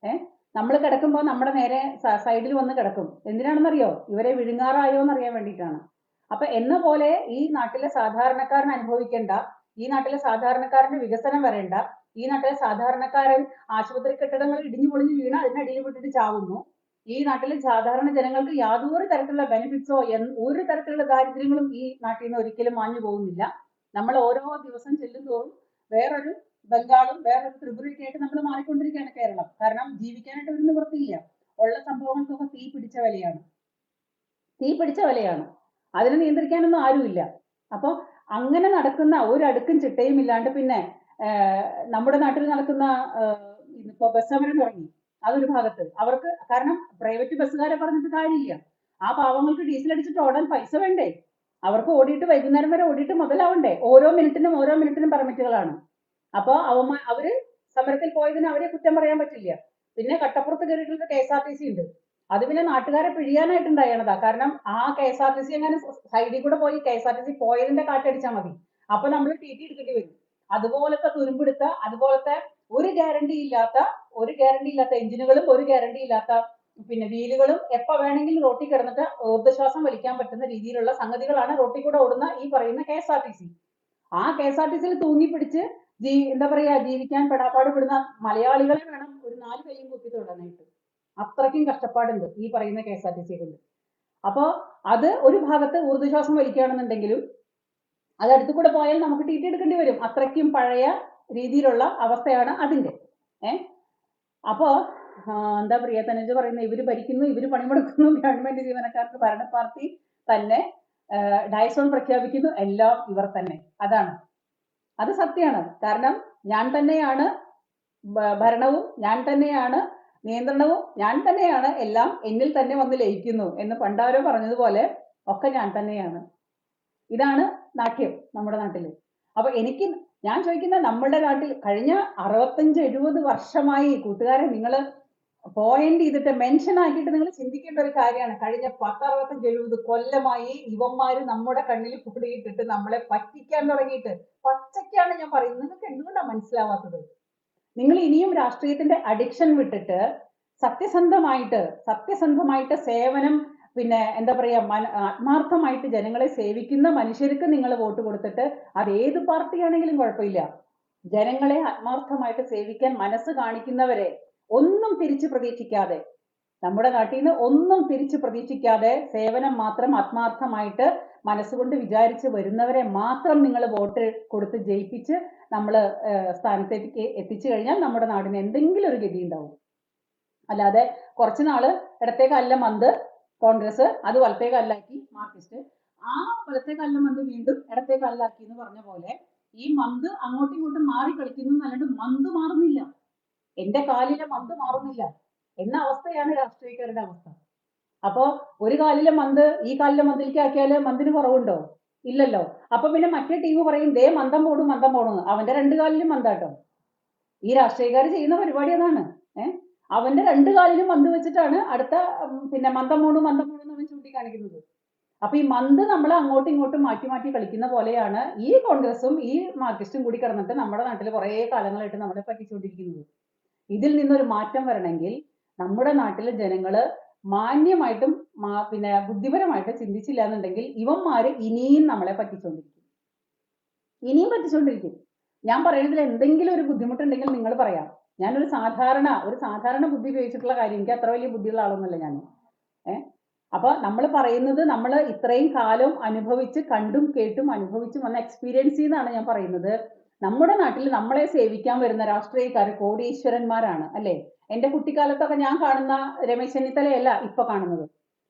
ഏഹ് നമ്മൾ കിടക്കുമ്പോൾ നമ്മുടെ നേരെ സൈഡിൽ വന്ന് കിടക്കും. എന്തിനാണെന്നറിയോ? ഇവരെ വിഴുങ്ങാറായോ എന്നറിയാൻ വേണ്ടിയിട്ടാണ്. അപ്പൊ എന്ന പോലെ ഈ നാട്ടിലെ സാധാരണക്കാരൻ അനുഭവിക്കേണ്ട. ഈ നാട്ടിലെ സാധാരണക്കാരന്റെ വികസനം വരേണ്ട. ഈ നാട്ടിലെ സാധാരണക്കാരൻ ആശുപത്രി കെട്ടിടങ്ങൾ ഇടിഞ്ഞു പൊളിഞ്ഞു വീണ് അതിനടിയിൽ വിട്ടിട്ട് ചാവുന്നു. ഈ നാട്ടിലെ സാധാരണ ജനങ്ങൾക്ക് യാതൊരു തരത്തിലുള്ള ബെനിഫിറ്റ്സോ ഒരു തരത്തിലുള്ള ദാരിദ്ര്യങ്ങളും ഈ നാട്ടിൽ നിന്ന് ഒരിക്കലും മാഞ്ഞു പോകുന്നില്ല. നമ്മൾ ഓരോ ദിവസം ചെല്ലുന്തോറും വേറൊരു ബംഗാളും വേറെ ത്രിപുരയൊക്കെ ആയിട്ട് നമ്മൾ മാറിക്കൊണ്ടിരിക്കുകയാണ് കേരളം. കാരണം ജീവിക്കാനായിട്ട് ഒരു നിവൃത്തിയില്ല. ഉള്ള സംഭവങ്ങൾക്കൊക്കെ തീ പിടിച്ച വിലയാണ്. തീ പിടിച്ച വിലയാണ്. അതിനെ നിയന്ത്രിക്കാനൊന്നും ആരുമില്ല. അപ്പൊ അങ്ങനെ നടക്കുന്ന ഒരു അടുക്കും ചിട്ടയും ഇല്ലാണ്ട് പിന്നെ നമ്മുടെ നാട്ടിൽ നടക്കുന്ന ഇന്നിപ്പോ ബസ് സമരം തുടങ്ങി. അതൊരു ഭാഗത്ത്. അവർക്ക് കാരണം പ്രൈവറ്റ് ബസ്സുകാരെ പറഞ്ഞിട്ട് കാര്യമില്ല. ആ പാവങ്ങൾക്ക് ഡീസൽ അടിച്ചിട്ട് ഓടാൻ പൈസ വേണ്ടേ? അവർക്ക് ഓടിയിട്ട് വൈകുന്നേരം വരെ ഓടിയിട്ട് മുതലാവണ്ടേ? ഓരോ മിനിറ്റിനും ഓരോ മിനിറ്റിനും പെർമിറ്റുകളാണ്. അപ്പൊ അവന്മാ അവർ സമരത്തിൽ പോയതിന് അവരെ കുറ്റം പറയാൻ പറ്റില്ല. പിന്നെ കട്ടപ്പുറത്ത് കയറിയിട്ടുള്ള K S R T C ഉണ്ട്. അത് പിന്നെ നാട്ടുകാരെ പിഴിയാനായിട്ടുണ്ടായതാ കാരണം ആ K S R T C അങ്ങനെ സൈഡിൽ കൂടെ പോയി K S R T C പോയതിന്റെ കാറ്റടിച്ചാൽ മതി. അപ്പൊ നമ്മൾ ടി ടി എടുക്കേണ്ടി വരും. അതുപോലത്തെ തുരുമ്പെടുത്ത അതുപോലത്തെ ഒരു ഗ്യാരണ്ടി ഇല്ലാത്ത ഒരു ഗ്യാരണ്ടി ഇല്ലാത്ത എഞ്ചിനുകളും ഒരു ഗ്യാരണ്ടി ഇല്ലാത്ത പിന്നെ വീലുകളും എപ്പ വേണമെങ്കിലും റോട്ടിൽ കിടന്നിട്ട് ഊർജശ്വാസം വലിക്കാൻ പറ്റുന്ന രീതിയിലുള്ള സംഗതികളാണ് റോട്ടിൽ കൂടെ ഓടുന്ന ഈ പറയുന്ന K S R T C. ആ കെ എസ് ആർ ടി സിയിൽ തൂങ്ങി പിടിച്ച് ജീ എന്താ പറയാ ജീവിക്കാൻ പെടാപ്പാട് പെടുന്ന മലയാളികളെ വേണം ഒരു നാല് കൈയും കുത്തി തൊടാനായിട്ട് അത്രയ്ക്കും കഷ്ടപ്പാടുണ്ട് ഈ പറയുന്ന K S R T C കൊണ്ട്. അപ്പോ അത് ഒരു ഭാഗത്ത് ഊർജശ്വാസം വലിക്കുകയാണെന്നുണ്ടെങ്കിലും അത് അടുത്ത് കൂടെ പോയാൽ നമുക്ക് ടി ടി എടുക്കേണ്ടി വരും. അത്രയ്ക്കും പഴയ രീതിയിലുള്ള അവസ്ഥയാണ് അതിന്റെ ഏ? അപ്പോ എന്താ പറയാ തനുജ പറയുന്നത് ഇവർ ഭരിക്കുന്നു ഇവർ പണിമുടക്കുന്നു ഗവൺമെന്റ് ജീവനക്കാർക്ക് ഭരണ പാർട്ടി തന്നെ ഡയസോൺ പ്രഖ്യാപിക്കുന്നു എല്ലാം ഇവർ തന്നെ. അതാണ്. അത് സത്യമാണ്. കാരണം ഞാൻ തന്നെയാണ് ഭരണവും ഞാൻ തന്നെയാണ് നിയന്ത്രണവും ഞാൻ തന്നെയാണ് എല്ലാം എന്നിൽ തന്നെ വന്ന് ലയിക്കുന്നു എന്ന് പണ്ടാരോ പറഞ്ഞതുപോലെ ഒക്കെ ഞാൻ തന്നെയാണ്. ഇതാണ് നാട്യം നമ്മുടെ നാട്ടിൽ അപ്പൊ എനിക്ക് ഞാൻ ചോദിക്കുന്ന നമ്മുടെ നാട്ടിൽ കഴിഞ്ഞ അറുപത്തഞ്ച് എഴുപത് വർഷമായി കൂട്ടുകാരെ നിങ്ങൾ പോയിന്റ് ചെയ്തിട്ട് മെൻഷൻ ആക്കിയിട്ട് നിങ്ങൾ ചിന്തിക്കേണ്ട ഒരു കാര്യമാണ്. കഴിഞ്ഞ പത്ത് അറുപത്തഞ്ച് എഴുപത് കൊല്ലമായി ഇവന്മാര് നമ്മുടെ കണ്ണിൽ കൂടിയിട്ടിട്ട് നമ്മളെ പറ്റിക്കാൻ തുടങ്ങിയിട്ട് പച്ചയ്ക്കാണ് ഞാൻ പറയുന്നത്. നിങ്ങൾക്ക് എന്തുകൊണ്ടാണ് മനസ്സിലാവാത്തത്? നിങ്ങൾ ഇനിയും രാഷ്ട്രീയത്തിന്റെ അഡിക്ഷൻ വിട്ടിട്ട് സത്യസന്ധമായിട്ട് സത്യസന്ധമായിട്ട് സേവനം പിന്നെ എന്താ പറയാ മന ആത്മാർത്ഥമായിട്ട് ജനങ്ങളെ സേവിക്കുന്ന മനുഷ്യർക്ക് നിങ്ങൾ വോട്ട് കൊടുത്തിട്ട് അത് ഏത് പാർട്ടിയാണെങ്കിലും കുഴപ്പമില്ല. ജനങ്ങളെ ആത്മാർത്ഥമായിട്ട് സേവിക്കാൻ മനസ്സ് കാണിക്കുന്നവരെ ഒന്നും തിരിച്ചു പ്രതീക്ഷിക്കാതെ നമ്മുടെ നാട്ടിൽ നിന്ന് ഒന്നും തിരിച്ചു പ്രതീക്ഷിക്കാതെ സേവനം മാത്രം ആത്മാർത്ഥമായിട്ട് മനസ്സുകൊണ്ട് വിചാരിച്ച് വരുന്നവരെ മാത്രം നിങ്ങൾ വോട്ട് കൊടുത്ത് ജയിപ്പിച്ച് നമ്മൾ സ്ഥാനത്തേക്ക് എത്തിച്ചു കഴിഞ്ഞാൽ നമ്മുടെ നാടിന് എന്തെങ്കിലും ഒരു ഗതി ഉണ്ടാവും. അല്ലാതെ കുറച്ച് നാൾ ഇടത്തെ കല്ല മന്ത് കോൺഗ്രസ് അത് വലത്തെ കല്ലാക്കി മാർക്സിസ്റ്റ് ആ വലത്തെ കല്ല മന്ത് വീണ്ടും ഇടത്തെ കല്ലാക്കി എന്ന് പറഞ്ഞ പോലെ ഈ മന്ത് അങ്ങോട്ടും ഇങ്ങോട്ടും മാറി കളിക്കുന്നു എന്നല്ലാണ്ട് മന്ത് മാറുന്നില്ല. എന്റെ കാലിലെ മന്ത് മാറുന്നില്ല. എന്ന അവസ്ഥയാണ് രാഷ്ട്രീയക്കാരുടെ അവസ്ഥ. അപ്പോ ഒരു കാലിലെ മന്ത് ഈ കാലിലെ മന്തിലേക്ക് ആക്കിയാൽ മന്തിന് കുറവുണ്ടോ? ഇല്ലല്ലോ. അപ്പൊ പിന്നെ മറ്റേ ടീം പറയും ദേ മന്ദം പോടും മന്ദം പോണെന്ന് അവന്റെ രണ്ട് കാലിലും മന്ദാട്ടോ ഈ രാഷ്ട്രീയക്കാർ ചെയ്യുന്ന പരിപാടി അതാണ്. ഏഹ് അവന്റെ രണ്ട് കാലിലും മന്ത് വെച്ചിട്ടാണ് അടുത്ത പിന്നെ മന്ദം പോണു മന്ദം പോണെന്ന് അവൻ ചൂണ്ടിക്കാണിക്കുന്നത്. അപ്പൊ ഈ മന്ത് നമ്മൾ അങ്ങോട്ടും ഇങ്ങോട്ടും മാറ്റി മാറ്റി കളിക്കുന്ന പോലെയാണ് ഈ കോൺഗ്രസും ഈ മാർക്സിസ്റ്റും കൂടി കിടന്നിട്ട് നമ്മുടെ നാട്ടിൽ കുറെ കാലങ്ങളായിട്ട് നമ്മളെ പറ്റിച്ചുകൊണ്ടിരിക്കുന്നത് ഇതിൽ നിന്നൊരു മാറ്റം വരണമെങ്കിൽ നമ്മുടെ നാട്ടിലെ ജനങ്ങൾ മാന്യമായിട്ടും പിന്നെ ബുദ്ധിപരമായിട്ട് ചിന്തിച്ചില്ല എന്നുണ്ടെങ്കിൽ ഇവന്മാര് ഇനിയും നമ്മളെ പറ്റിച്ചുകൊണ്ടിരിക്കും ഇനിയും പറ്റിച്ചുകൊണ്ടിരിക്കും ഞാൻ പറയുന്നതിൽ എന്തെങ്കിലും ഒരു ബുദ്ധിമുട്ടുണ്ടെങ്കിൽ നിങ്ങൾ പറയാം. ഞാനൊരു സാധാരണ ഒരു സാധാരണ ബുദ്ധി ഉപയോഗിച്ചിട്ടുള്ള കാര്യം എനിക്ക് അത്ര വലിയ ബുദ്ധിയുള്ള ആളൊന്നുമല്ല ഞാൻ ഏഹ് അപ്പൊ നമ്മൾ പറയുന്നത് നമ്മൾ ഇത്രയും കാലം അനുഭവിച്ച് കണ്ടും കേട്ടും അനുഭവിച്ചും വന്ന എക്സ്പീരിയൻസ് എന്നാണ് ഞാൻ പറയുന്നത്. നമ്മുടെ നാട്ടിൽ നമ്മളെ സേവിക്കാൻ വരുന്ന രാഷ്ട്രീയക്കാർ കോടീശ്വരന്മാരാണ് അല്ലെ? എന്റെ കുട്ടിക്കാലത്തൊക്കെ ഞാൻ കാണുന്ന രമേശ് ചെന്നിത്തലയല്ല ഇപ്പൊ കാണുന്നത്.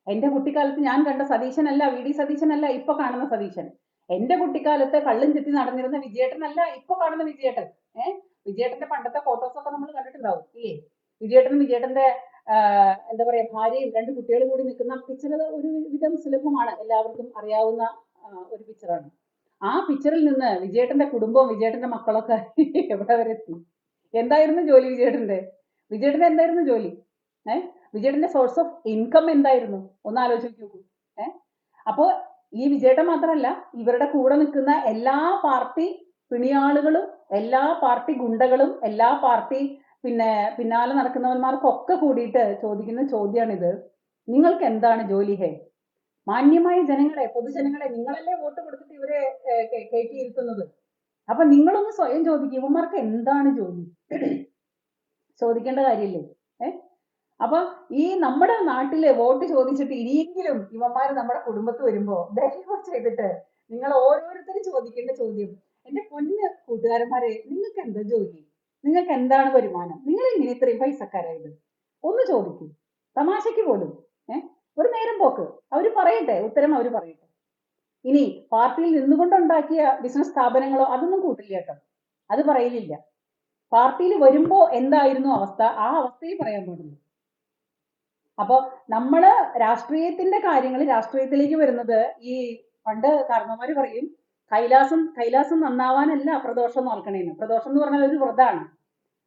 എന്റെ കുട്ടിക്കാലത്ത് ഞാൻ കണ്ട സതീശനല്ല വി ഡി സതീശനല്ല ഇപ്പൊ കാണുന്ന സതീശൻ. എന്റെ കുട്ടിക്കാലത്ത് കള്ളും ചെത്തി നടന്നിരുന്ന വിജയേട്ടനല്ല ഇപ്പൊ കാണുന്ന വിജയേട്ടൻ. ഏഹ് വിജയേട്ടന്റെ പണ്ടത്തെ ഫോട്ടോസ് ഒക്കെ നമ്മൾ കണ്ടിട്ടുണ്ടാവും ഇല്ലേ? വിജയേട്ടനും വിജയേട്ടന്റെ എന്താ പറയാ ഭാര്യയും രണ്ട് കുട്ടികളും കൂടി നിൽക്കുന്ന പിക്ചർ ഒരു വിധം സുലഭമാണ്. എല്ലാവർക്കും അറിയാവുന്ന ഒരു പിക്ചറാണ് ആ പിക്ചറിൽ നിന്ന് വിജയേട്ടന്റെ കുടുംബവും വിജയേട്ടന്റെ മക്കളൊക്കെ എവിടെ വരെ എത്തി? എന്തായിരുന്നു ജോലി വിജയേട്ടന്റെ വിജയേട്ടന്റെ എന്തായിരുന്നു ജോലി? ഏഹ് വിജയേട്ടന്റെ സോഴ്സ് ഓഫ് ഇൻകം എന്തായിരുന്നു? ഒന്ന് ആലോചിച്ച് നോക്കൂ. ഏഹ് അപ്പോ ഈ വിജയേട്ടൻ മാത്രമല്ല ഇവരുടെ കൂടെ നിൽക്കുന്ന എല്ലാ പാർട്ടി പിണിയാളുകളും എല്ലാ പാർട്ടി ഗുണ്ടകളും എല്ലാ പാർട്ടി പിന്നെ പിന്നാലെ നടക്കുന്നവന്മാർക്കൊക്കെ കൂടിയിട്ട് ചോദിക്കുന്ന ചോദ്യമാണിത്. നിങ്ങൾക്ക് എന്താണ് ജോലി ഹേ? മാന്യമായ ജനങ്ങളെ പൊതുജനങ്ങളെ നിങ്ങളല്ലേ വോട്ട് കൊടുത്തിട്ട് ഇവരെ കയറ്റിയിരുത്തുന്നത്? അപ്പൊ നിങ്ങളൊന്ന് സ്വയം ചോദിക്കും ഇവന്മാർക്ക് എന്താണ് ജോലി? ചോദിക്കേണ്ട കാര്യമില്ലേ? ഏ? അപ്പൊ ഈ നമ്മുടെ നാട്ടിലെ വോട്ട് ചോദിച്ചിട്ട് ഇനിയെങ്കിലും ഇവന്മാര് നമ്മുടെ കുടുംബത്ത് വരുമ്പോ ദയവ് ചെയ്തിട്ട് നിങ്ങൾ ഓരോരുത്തരും ചോദിക്കേണ്ട ചോദ്യം. എന്റെ പൊന്ന് കൂട്ടുകാരന്മാരെ നിങ്ങൾക്ക് എന്താ ജോലി? നിങ്ങൾക്ക് എന്താണ് വരുമാനം? നിങ്ങൾ ഇങ്ങനെ ഇത്രയും പൈസക്കാരായത്? ഒന്ന് ചോദിക്കൂ. തമാശയ്ക്ക് പോലും. ഏ? ഒരു നേരം പോക്ക്. അവർ പറയട്ടെ ഉത്തരം അവർ പറയട്ടെ. ഇനി പാർട്ടിയിൽ നിന്നുകൊണ്ടുണ്ടാക്കിയ ബിസിനസ് സ്ഥാപനങ്ങളോ അതൊന്നും കൂട്ടില്ല കേട്ടോ. അത് പറയലില്ല. പാർട്ടിയിൽ വരുമ്പോ എന്തായിരുന്നു അവസ്ഥ? ആ അവസ്ഥയെ പറയാൻ പാടുള്ളൂ. അപ്പൊ നമ്മൾ രാഷ്ട്രീയത്തിന്റെ കാര്യങ്ങൾ രാഷ്ട്രീയത്തിലേക്ക് വരുന്നത് ഈ പണ്ട് കാരണവന്മാര് പറയും കൈലാസം കൈലാസം നന്നാവാനല്ല പ്രദോഷം നോൽക്കണേന്ന്. പ്രദോഷം എന്ന് പറഞ്ഞാൽ ഒരു വ്രതാണ്.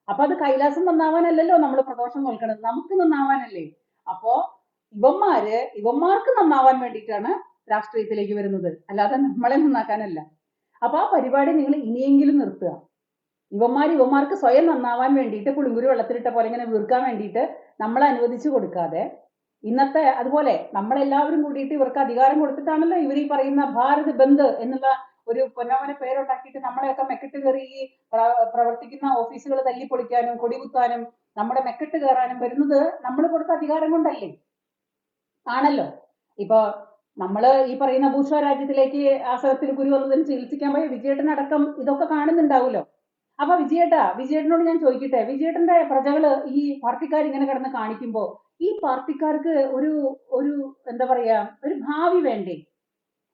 അപ്പൊ അത് കൈലാസം നന്നാവാനല്ലല്ലോ നമ്മൾ പ്രദോഷം നോൽക്കണത്. നമുക്ക് നന്നാവാനല്ലേ? അപ്പോ ഇവന്മാര് ഇവന്മാർക്ക് നന്നാവാൻ വേണ്ടിയിട്ടാണ് രാഷ്ട്രീയത്തിലേക്ക് വരുന്നത്. അല്ലാതെ നമ്മളെ നന്നാക്കാനല്ല. അപ്പൊ ആ പരിപാടി നിങ്ങൾ ഇനിയെങ്കിലും നിർത്തുക. ഇവന്മാർ ഇവന്മാർക്ക് സ്വയം നന്നാവാൻ വേണ്ടിയിട്ട് പുളിങ്കുരു വെള്ളത്തിലിട്ട പോലെ ഇങ്ങനെ വീർക്കാൻ വേണ്ടിയിട്ട് നമ്മൾ അനുവദിച്ചു കൊടുക്കാതെ ഇന്നത്തെ അതുപോലെ നമ്മളെല്ലാവരും കൂടിയിട്ട് ഇവർക്ക് അധികാരം കൊടുത്തിട്ടാണല്ലോ ഇവർ ഈ പറയുന്ന ഭാരത് ബന്ദ് എന്നുള്ള ഒരു പൊന്നോമന പേരുണ്ടാക്കിയിട്ട് നമ്മളെയൊക്കെ മെക്കെട്ട് കയറി ഈ പ്രവർത്തിക്കുന്ന ഓഫീസുകൾ തല്ലിപ്പൊളിക്കാനും കൊടികുത്താനും നമ്മുടെ മെക്കെട്ട് കയറാനും വരുന്നത് നമ്മൾ കൊടുത്ത അധികാരം കൊണ്ടല്ലേ? ആണല്ലോ. ഇപ്പൊ നമ്മൾ ഈ പറയുന്ന ഭൂഷ രാജ്യത്തിലേക്ക് ആസനത്തിൽ കുരു വന്നതിന് ചികിത്സിക്കാൻ പോയ വിജയേട്ടനടക്കം ഇതൊക്കെ കാണുന്നുണ്ടാവുമല്ലോ. അപ്പൊ വിജയേട്ടാ വിജയേട്ടനോട് ഞാൻ ചോദിക്കട്ടെ? വിജയേട്ടന്റെ പ്രജകൾ ഈ പാർട്ടിക്കാർ ഇങ്ങനെ കിടന്ന് കാണിക്കുമ്പോ ഈ പാർട്ടിക്കാർക്ക് ഒരു ഒരു എന്താ പറയാ ഒരു ഭാവി വേണ്ടേ?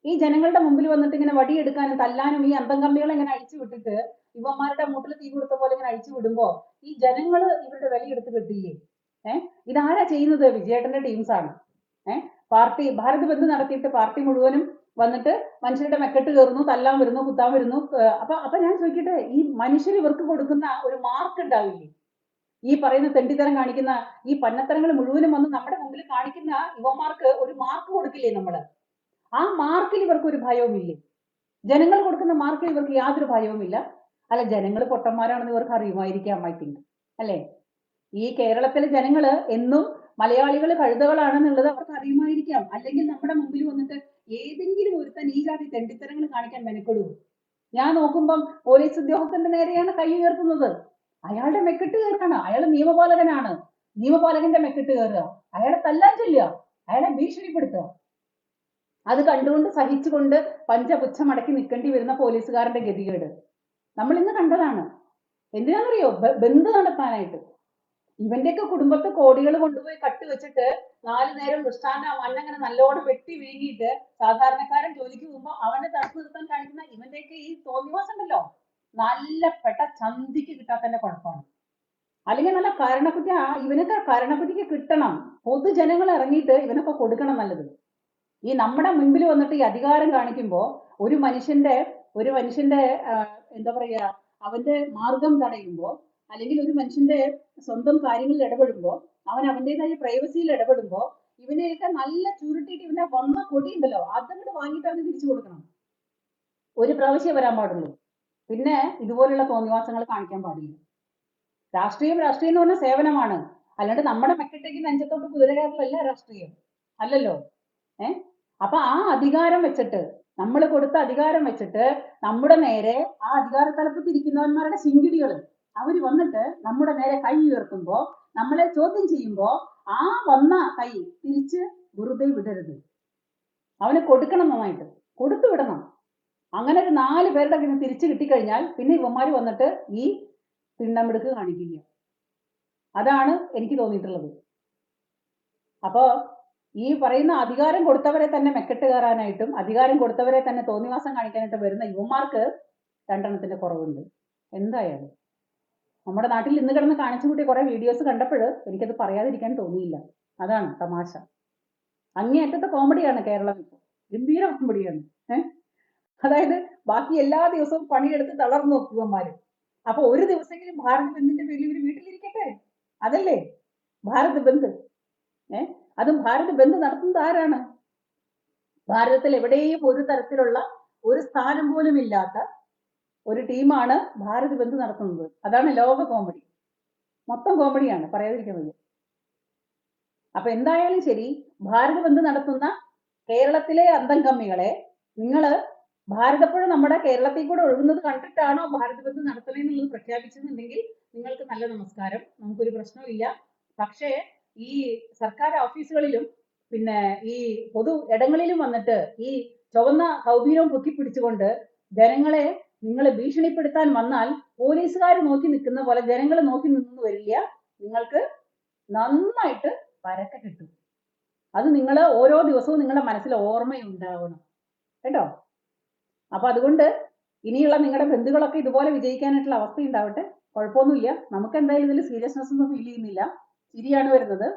ഈ ജനങ്ങളുടെ മുമ്പിൽ വന്നിട്ട് ഇങ്ങനെ വടിയെടുക്കാനും തല്ലാനും ഈ അന്തം കമ്പികളെ ഇങ്ങനെ അഴിച്ചു വിട്ടിട്ട് ഇവന്മാരുടെ മൂട്ടിൽ തീ കൊടുത്ത പോലെ ഇങ്ങനെ അഴിച്ചു വിടുമ്പോ ഈ ജനങ്ങൾ ഇവരുടെ വിലയെടുത്ത് കിട്ടില്ലേ? ഏഹ് ഇതാരാ ചെയ്യുന്നത്? വിജയേട്ടന്റെ ടീംസ് ആണ് ഏഹ് പാർട്ടി ഭാരത് ബന്ദ് നടത്തിയിട്ട് പാർട്ടി മുഴുവനും വന്നിട്ട് മനുഷ്യരുടെ മെക്കെട്ട് കയറുന്നു തല്ലാൻ വരുന്നു കുത്താൻ വരുന്നു. അപ്പൊ അപ്പൊ ഞാൻ ചോദിക്കട്ടെ ഈ മനുഷ്യർ ഇവർക്ക് കൊടുക്കുന്ന ഒരു മാർക്ക് ഉണ്ടാവില്ലേ? ഈ പറയുന്ന തെണ്ടിത്തരം കാണിക്കുന്ന ഈ പന്നത്തരങ്ങൾ മുഴുവനും വന്ന് നമ്മുടെ മുമ്പിൽ കാണിക്കുന്ന യുവമാർക്ക് ഒരു മാർക്ക് കൊടുക്കില്ലേ നമ്മൾ? ആ മാർക്കിൽ ഇവർക്ക് ഒരു ഭയവുമില്ലേ? ജനങ്ങൾ കൊടുക്കുന്ന മാർക്കിൽ ഇവർക്ക് യാതൊരു ഭയവുമില്ല. അല്ല ജനങ്ങൾ പൊട്ടന്മാരാണെന്ന് ഇവർക്ക് അറിയുമായിരിക്കാം ഐ തിങ്ക്. അല്ലേ? ഈ കേരളത്തിലെ ജനങ്ങൾ എന്നും മലയാളികൾ കഴുതകളാണെന്നുള്ളത് അവർക്ക് അറിയുമായിരിക്കാം. അല്ലെങ്കിൽ നമ്മുടെ മുമ്പിൽ വന്നിട്ട് ഏതെങ്കിലും ഒരുത്തൻ ഈ ജാതി തെണ്ടിത്തരങ്ങൾ കാണിക്കാൻ മെനക്കെടുവോ ഞാൻ നോക്കുമ്പം പോലീസ് ഉദ്യോഗസ്ഥന്റെ നേരെയാണ് കൈ ഉയർത്തുന്നത്. അയാളുടെ മെക്കെട്ട് കയറാണ് അയാൾ നിയമപാലകനാണ്. നിയമപാലകന്റെ മെക്കെട്ട് കയറുക. അയാളെ തല്ലാൻ ചെല്ലുക. അയാളെ ഭീഷണിപ്പെടുത്തുക. അത് കണ്ടുകൊണ്ട് സഹിച്ചുകൊണ്ട് പഞ്ചപുച്ഛമടക്കി നിൽക്കേണ്ടി വരുന്ന പോലീസുകാരന്റെ ഗതികേട്. നമ്മൾ ഇന്ന് കണ്ടതാണ്. എന്തിനാണെന്നറിയോ? ബന്ധു നടത്താനായിട്ട്. ഇവന്റെയൊക്കെ കുടുംബത്തെ കോടികൾ കൊണ്ടുപോയി കട്ട് വെച്ചിട്ട് നാല് നേരം മൃഷ്ടാന്ന മണ്ണങ്ങനെ നല്ലോണം വെട്ടി വീങ്ങിയിട്ട് സാധാരണക്കാരൻ ജോലിക്ക് പോകുമ്പോൾ അവനെ തടുത്തു നിർത്താൻ കാണിക്കുന്ന ഇവന്റെയൊക്കെ ഈ തോന്നിവാസം ഉണ്ടല്ലോ. നല്ല പെട്ട ചന്തിക്ക് കിട്ടാത്തതിന്റെ കുഴപ്പമാണ്. അല്ലെങ്കിൽ നല്ല കരണക്കുറ്റി ഇവനൊക്കെ കരണക്കുറ്റിക്ക് കിട്ടണം. പൊതുജനങ്ങൾ ഇറങ്ങിയിട്ട് ഇവനൊക്കെ കൊടുക്കണം നല്ലത്. ഈ നമ്മുടെ മുൻപിൽ വന്നിട്ട് ഈ അധികാരം കാണിക്കുമ്പോൾ ഒരു മനുഷ്യന്റെ ഒരു മനുഷ്യന്റെ എന്താ പറയാ അവന്റെ മാർഗം തടയുമ്പോൾ അല്ലെങ്കിൽ ഒരു മനുഷ്യന്റെ സ്വന്തം കാര്യങ്ങളിൽ ഇടപെടുമ്പോൾ അവൻ അവന്റേതായ പ്രൈവസിയിൽ ഇടപെടുമ്പോൾ ഇവനെയൊക്കെ നല്ല ചുരുട്ടിയിട്ട് ഇവനെ വന്ന കൊടി ഉണ്ടല്ലോ അതങ്ങോട്ട് വാങ്ങിയിട്ട് അവന് തിരിച്ചു കൊടുക്കണം. ഒരു പ്രാവശ്യം വരാൻ പാടുള്ളൂ. പിന്നെ ഇതുപോലുള്ള തോന്നിവാസങ്ങൾ കാണിക്കാൻ പാടില്ല. രാഷ്ട്രീയം രാഷ്ട്രീയം എന്ന് പറഞ്ഞ സേവനമാണ്. അല്ലാണ്ട് നമ്മുടെ മക്കട്ടേക്ക് നെഞ്ചത്തോട്ട് കുതിര രാഷ്ട്രീയം. അല്ലല്ലോ? ഏ? അപ്പൊ ആ അധികാരം വെച്ചിട്ട് നമ്മൾ കൊടുത്ത അധികാരം വെച്ചിട്ട് നമ്മുടെ നേരെ ആ അധികാര തലപ്പത്തിരിക്കുന്നവന്മാരുടെ ശിങ്കിടികൾ അവർ വന്നിട്ട് നമ്മുടെ നേരെ കൈ ഉയർത്തുമ്പോ നമ്മളെ ചോദ്യം ചെയ്യുമ്പോ ആ വന്ന കൈ തിരിച്ച് വെറുതെ വിടരുത്. അവന് കൊടുക്കണം നന്നായിട്ട്. കൊടുത്തു വിടണം. അങ്ങനെ ഒരു നാല് പേരുടെ പിന്നെ തിരിച്ചു കിട്ടിക്കഴിഞ്ഞാൽ പിന്നെ ഇവന്മാര് വന്നിട്ട് ഈ തിണ്ണമെടുക്ക് കാണിക്കുക അതാണ് എനിക്ക് തോന്നിയിട്ടുള്ളത്. അപ്പോ ഈ പറയുന്ന അധികാരം കൊടുത്തവരെ തന്നെ മെക്കെട്ട് കയറാനായിട്ടും അധികാരം കൊടുത്തവരെ തന്നെ തോന്നിവാസം കാണിക്കാനായിട്ട് വരുന്ന യുവമാർക്ക് രണ്ടെണ്ണത്തിന്റെ കുറവുണ്ട്. എന്തായാലും നമ്മുടെ നാട്ടിൽ ഇന്ന് കിടന്ന് കാണിച്ചു കൂട്ടിയ കുറെ വീഡിയോസ് കണ്ടപ്പോൾ എനിക്കത് പറയാതിരിക്കാൻ തോന്നിയില്ല. അതാണ് തമാശ. അങ്ങേയറ്റത്തെ കോമഡിയാണ് കേരളം ഇപ്പോൾ. ഗംഭീര കോമഡിയാണ് ഏഹ് അതായത് ബാക്കി എല്ലാ ദിവസവും പണിയെടുത്ത് തളർന്നു നോക്കും ഇവന്മാര്. അപ്പൊ ഒരു ദിവസമെങ്കിലും ഭാരത് ബന്ദിന്റെ പേരിൽ ഇവർ വീട്ടിലിരിക്കട്ടെ? അതല്ലേ? ഭാരത് ബന്ദ് ഏ? അതും ഭാരത് ബന്ദ് നടത്തുന്നത് ആരാണ്? ഭാരതത്തിൽ എവിടെയും ഒരു തരത്തിലുള്ള ഒരു സ്ഥാനം പോലും ഇല്ലാത്ത ഒരു ടീമാണ് ഭാരത് ബന്ദ് നടത്തുന്നത്. അതാണ് ലോക കോമഡി. മൊത്തം കോമഡിയാണ് പറയാതിരിക്കാൻ വയ്യ. അപ്പൊ എന്തായാലും ശരി ഭാരത് ബന്ദ് നടത്തുന്ന കേരളത്തിലെ അന്തം കമ്മികളെ നിങ്ങൾ ഭാരതപ്പുഴ നമ്മുടെ കേരളത്തിൽ കൂടെ ഒഴുകുന്നത് കണ്ടിട്ടാണോ ഭാരത് ബന്ദ് നടത്തണമെന്നുള്ളത് പ്രഖ്യാപിച്ചെന്നുണ്ടെങ്കിൽ നിങ്ങൾക്ക് നല്ല നമസ്കാരം. നമുക്കൊരു പ്രശ്നമില്ല പക്ഷേ ഈ സർക്കാർ ഓഫീസുകളിലും പിന്നെ ഈ പൊതു ഇടങ്ങളിലും വന്നിട്ട് ഈ ചുവന്ന കൗബീരവും പൊക്കി പിടിച്ചുകൊണ്ട് ജനങ്ങളെ നിങ്ങൾ ഭീഷണിപ്പെടുത്താൻ വന്നാൽ പോലീസുകാർ നോക്കി നിൽക്കുന്ന പോലെ ജനങ്ങൾ നോക്കി നിന്നു വരില്ല. നിങ്ങൾക്ക് നന്നായിട്ട് പരക്ക കിട്ടും. അത് നിങ്ങൾ ഓരോ ദിവസവും നിങ്ങളുടെ മനസ്സിൽ ഓർമ്മയുണ്ടാവണം. കേട്ടോ? അപ്പൊ അതുകൊണ്ട് ഇനിയുള്ള നിങ്ങളുടെ ബന്ധുക്കളൊക്കെ ഇതുപോലെ വിജയിക്കാനായിട്ടുള്ള അവസ്ഥ ഉണ്ടാവട്ടെ. കുഴപ്പമൊന്നുമില്ല. നമുക്ക് എന്തായാലും ഇതിൽ സീരിയസ്നെസ് ഒന്നും ഫീൽ ചെയ്യുന്നില്ല. ചിരിയാണ് വരുന്നത്.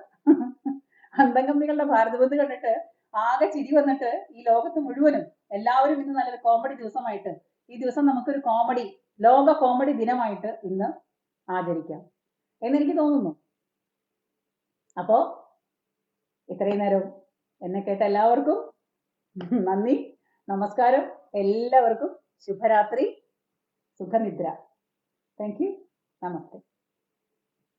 അന്തംകമ്മികളുടെ ഭാരത ബന്ദ് കണ്ടിട്ട് ആകെ ചിരി വന്നിട്ട് ഈ ലോകത്ത് മുഴുവനും എല്ലാവരും ഇന്ന് നല്ലൊരു കോമഡി ദിവസമായിട്ട് ഈ ദിവസം നമുക്കൊരു കോമഡി ലോക കോമഡി ദിനമായിട്ട് ഇന്ന് ആചരിക്കാം. എന്നെനിക്ക് തോന്നുന്നു. അപ്പോ ഇത്രയും നേരം എന്നെ കേട്ട എല്ലാവർക്കും നന്ദി നമസ്കാരം. എല്ലാവർക്കും ശുഭരാത്രി സുഖനിദ്ര. Thank you namaste.